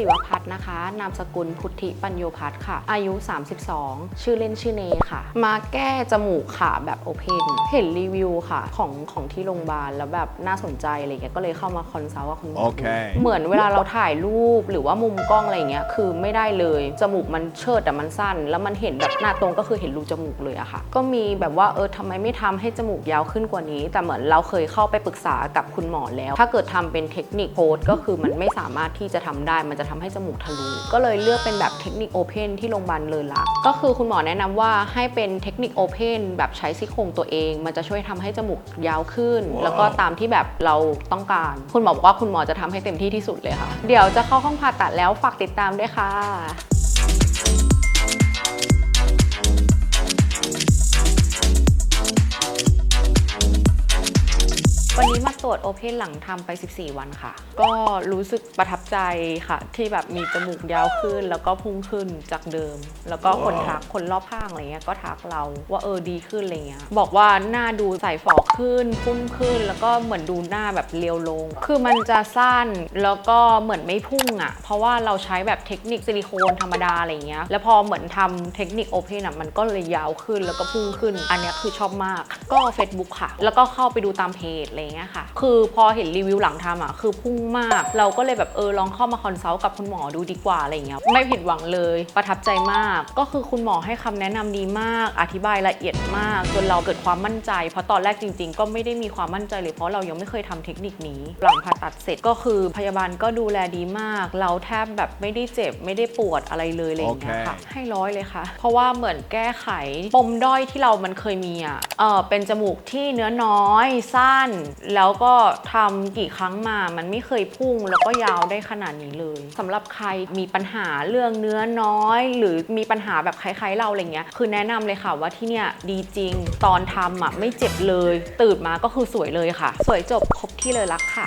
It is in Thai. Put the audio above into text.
นามสกุลพุทธิปัญโยพัฒน์ค่ะ อายุ 32 ชื่อเล่นชื่อเนค่ะ มาแก้จมูกค่ะแบบโอเพนเห็นรีวิวค่ะของของที่โรงพยาบาลแล้วแบบน่าสนใจอะไรเงี้ยก็เลยเข้ามาคอนซัลท์กับคุณหมอโอเคเหมือนเวลาเราถ่ายรูปหรือว่ามุมกล้องอะไรเงี้ยคือไม่ได้เลยจมูกมันเชิดแต่มันสั้น แล้วมันเห็นแบบหน้าตรงก็คือเห็นรูจมูกเลยอะค่ะ ก็มีแบบว่าเออทำไมไม่ทำให้จมูกยาวขึ้นกว่านี้ แต่เหมือนเราเคยเข้าไปปรึกษากับคุณหมอแล้ว ถ้าเกิดทำเป็นเทคนิคโพสก็คือมันไม่สามารถที่จะทำได้มันจะทำให้จมูกทะลุ ก็เลยเลือกเป็นแบบเทคนิคโอเพนที่โรงพยาบาลเลยละก็คือคุณหมอแนะนำว่าให้เป็นเทคนิคโอเพนแบบใช้ซี่โครงตัวเอง มันจะช่วยทำให้จมูกยาวขึ้น แล้วก็ตามที่แบบเราต้องการ คุณหมอบอกว่าคุณหมอจะทำให้เต็มที่ที่สุดเลยค่ะ เดี๋ยวจะเข้าห้องผ่าตัดแล้วฝากติดตามด้วยค่ะ วันนี้มาตรวจโอเพนหลังทำไป 14 วันค่ะ ก็รู้สึกประทับใจค่ะ ที่แบบมีจมูกยาวขึ้น แล้วก็พุ่งขึ้นจากเดิม แล้วก็คนทักคนรอบข้างอะไรเงี้ยก็ทักเราว่าเออดีขึ้นอะไรเงี้ยบอกว่าหน้าดูใสฝอขึ้นพุ่งขึ้น แล้วก็เหมือนดูหน้าแบบเรียวลง คือมันจะสั้นแล้วก็เหมือนไม่พุ่งอะ เพราะว่าเราใช้แบบเทคนิคซิลิโคนธรรมดาอะไรเงี้ยแล้วพอเหมือนทำเทคนิคโอเพนอะมันก็เลยยาวขึ้นแล้วก็พุ่งขึ้น อันเนี้ยคือชอบมากก็ Facebook ค่ะ แล้วก็เข้าไปดูตามเพจอะไรเงี้ยค่ะคือพอเห็นรีวิวหลังทำอะคือพุ่งมาก เราก็เลยแบบเออลองเข้ามาคอนซัลท์กับคุณหมอดูดีกว่าอะไรเงี้ยไม่ผิดหวังเลยประทับใจมาก ก็คือคุณหมอให้คำแนะนำดีมาก อธิบายละเอียดมาก จนเราเกิดความมั่นใจ เพราะตอนแรกจริง ๆ ก็ไม่ได้มีความมั่นใจเลยเพราะเรายังไม่เคยทำเทคนิคนี้ หลังผ่าตัดเสร็จก็คือพยาบาลก็ดูแลดีมาก เราแทบแบบไม่ได้เจ็บไม่ได้ปวดอะไรเลยอะไรอย่างเงี้ยค่ะโอเคให้ร้อยเลยค่ะ เพราะว่าเหมือนแก้ไขปมด้อยที่เรามันเคยมีอะเออเป็นจมูกที่เนื้อน้อยสั้นแล้วก็ทำกี่ครั้งมามันไม่เคยพุ่งแล้วก็ยาวได้ขนาดนี้เลยสำหรับใครมีปัญหาเรื่องเนื้อน้อย หรือมีปัญหาแบบคล้ายๆเราอะไรเงี้ยคือแนะนำเลยค่ะว่าที่เนี่ยดีจริงตอนทำอะไม่เจ็บเลย ตื่นมาก็คือสวยเลยค่ะ สวยจบครบที่เลยรักค่ะ